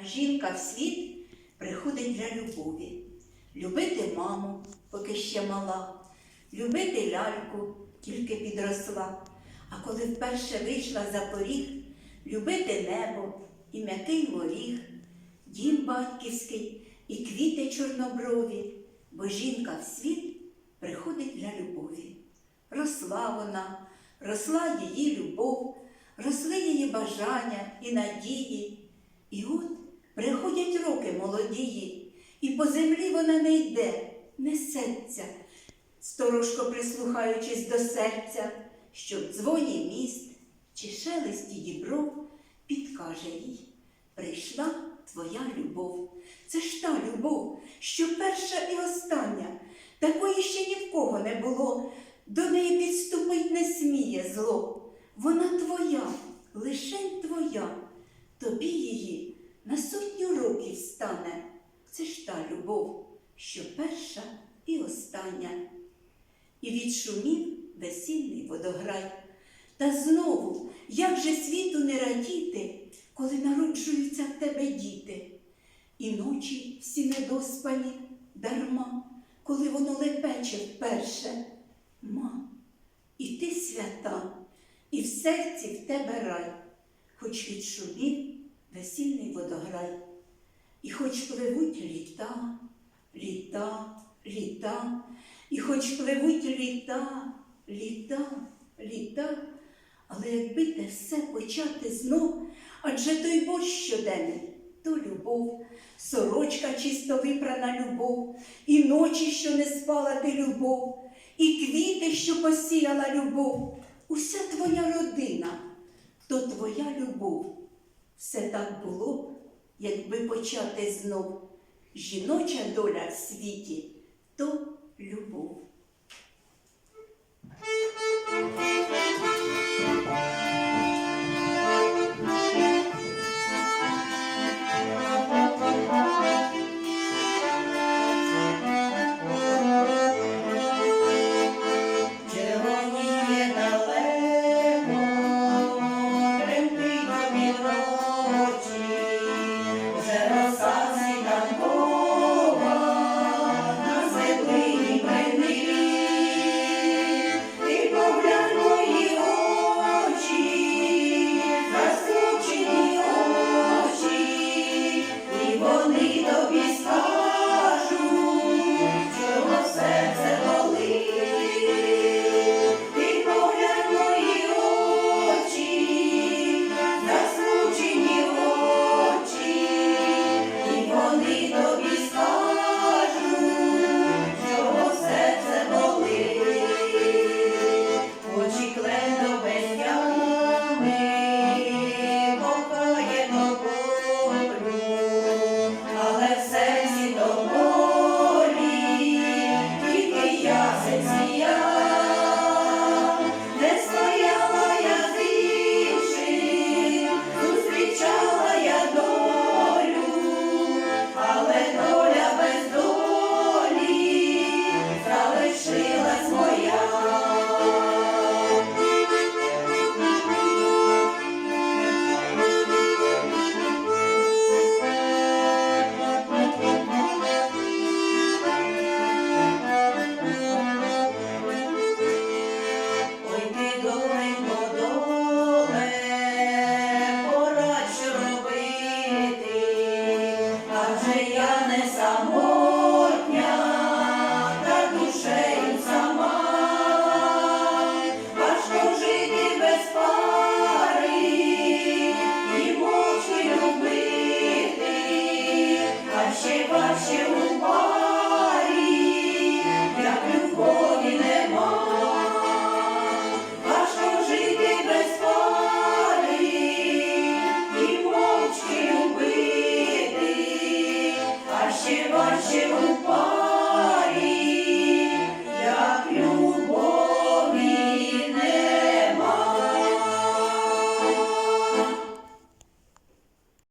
А жінка в світ приходить для любові. Любити маму, поки ще мала, любити ляльку, тільки підросла. А коли вперше вийшла за поріг, любити небо і м'який моріг, дім батьківський і квіти чорноброві, бо жінка в світ приходить для любові. Росла вона, росла її любов, росли її бажання і надії. І от приходять роки молодії, і по землі вона не йде, несеться, сторожко прислухаючись до серця, що дзвоні міст чи шелесті дібров підкаже їй. Прийшла твоя любов. Це ж та любов, що перша і остання, такої ще ні в кого не було, до неї підступить не сміє зло. Вона твоя, лишень твоя, тобі її на сотню років стане. Це ж та любов, що перша і остання. І відшумів весільний водограй. Та знову, як же світу не радіти, коли народжуються в тебе діти, і ночі всі недоспані дарма, коли воно лепече вперше. Ма, і ти свята, і в серці в тебе рай, хоч відшумів весільний водограй, і хоч пливуть літа, літа, літа, і хоч пливуть літа, літа, літа, але якби те все почати знов, адже той борщ щоденний, то любов, сорочка чисто випрана любов, і ночі, що не спала ти любов, і квіти, що посіяла любов, уся твоя родина, то твоя любов. Все так було, б, якби почати знов. Жіноча доля в світі то любов. Я